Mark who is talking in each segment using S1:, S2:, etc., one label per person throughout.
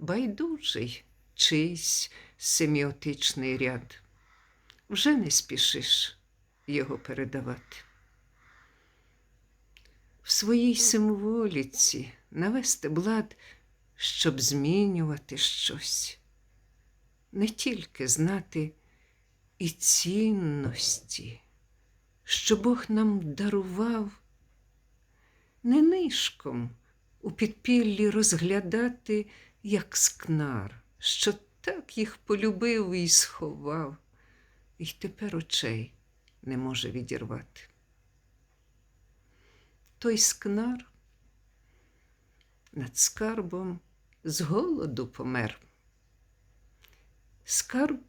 S1: байдужий чийсь семіотичний ряд. Вже не спішиш його передавати. В своїй символіці навести блад, щоб змінювати щось, не тільки знати і цінності, що Бог нам дарував, не нишком у підпіллі розглядати, як скнар, що так їх полюбив і сховав, і тепер очей не може відірвати. Той скнар над скарбом з голоду помер. Скарб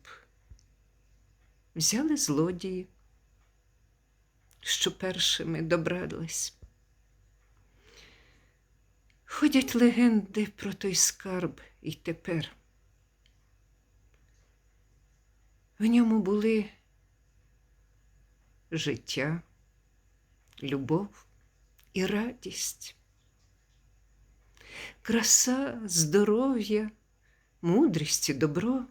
S1: взяли злодії, що першими добрались. Ходять легенди про той скарб і тепер. В ньому були життя, любов і радість, краса, здоров'я, мудрість і добро,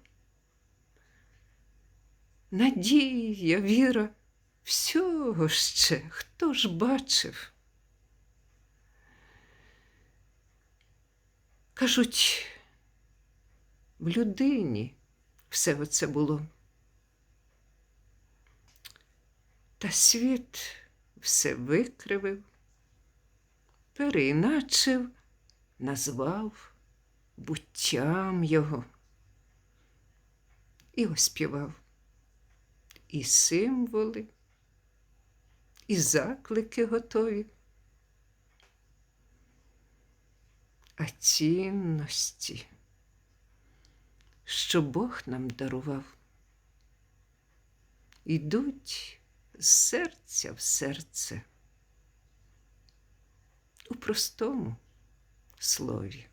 S1: надія, віра, всього ще, хто ж бачив. Кажуть, в людині все оце було. Та світ все викривив, переіначив, назвав буттям його і оспівав і символи, і заклики готові. А цінності, що Бог нам дарував, ідуть з серця в серце у простому слові.